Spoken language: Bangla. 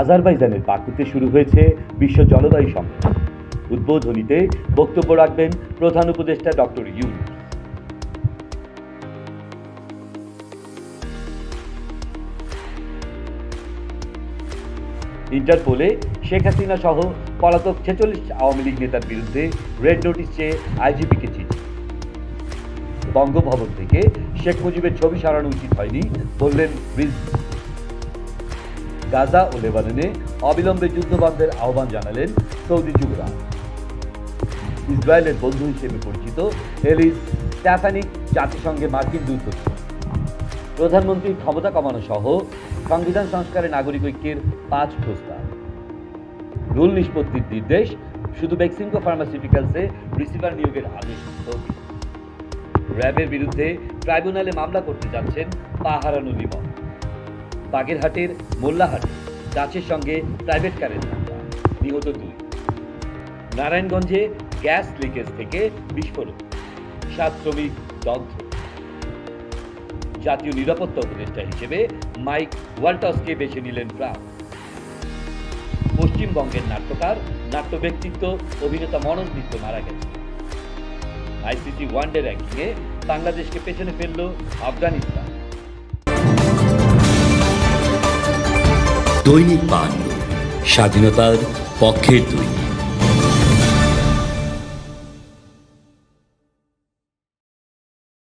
আজারবাইজানের বাকুতে শুরু হয়েছে বিশ্ব জলবায়ু সম্মেলন। উদ্বোধনীতে বক্তব্য রাখবেন প্রধান উপদেষ্টা ডক্টর ইউনুস ইন্টারপোলে শেখ হাসিনা সহ পলাতক ছেচল্লিশ আওয়ামী লীগ নেতার বিরুদ্ধে রেড নোটিশ চেয়ে আইজিপিকে চিঠি। বঙ্গভবন থেকে শেখ মুজিবের ছবি সরানো উচিত হয়নি, বললেন রিজভী গাজা ও লেবাননে অবিলম্বে যুদ্ধ বন্ধের আহ্বান জানালেন সৌদি যুবরাজ। ইসরায়েলের বন্ধু হিসেবে পরিচিত এলিস স্ট্যাফানিক জাতিসংঘে মার্কিন দূত প্রধানমন্ত্রীর ক্ষমতা কমানো সহ সংবিধান সংস্কারে নাগরিক ঐক্যের পাঁচ প্রস্তাব। রুল নিষ্পত্তির নির্দেশ, শুধু বেক্সিমকো ফার্মাসিউটিক্যালসে রিসিভার নিয়োগের আদেশ র্যাবের বিরুদ্ধে ট্রাইব্যুনালে মামলা করতে যাচ্ছেন পা হারানো লিমন বাগেরহাটের মোল্লাহাটে গাছের সঙ্গে প্রাইভেট কারের ধাক্কা। নিহত দুই। নারায়ণগঞ্জে গ্যাস লিকেজ থেকে বিস্ফোরণ। সাত শ্রমিক দগ্ধ। জাতীয় নিরাপত্তা উপদেষ্টা হিসেবে মাইক ওয়াল্টাসকে বেছে নিলেন ট্রাম্প। পশ্চিমবঙ্গের নাট্যকার নাট্য ব্যক্তিত্ব অভিনেতা মনোজ মিত্র মারা গেছে আইসিসি ওয়ানডে র্যাঙ্কিংয়ে বাংলাদেশকে পেছনে ফেলল আফগানিস্তান। দৈনিক বাংলা। স্বাধীনতার পক্ষের দৈনিক।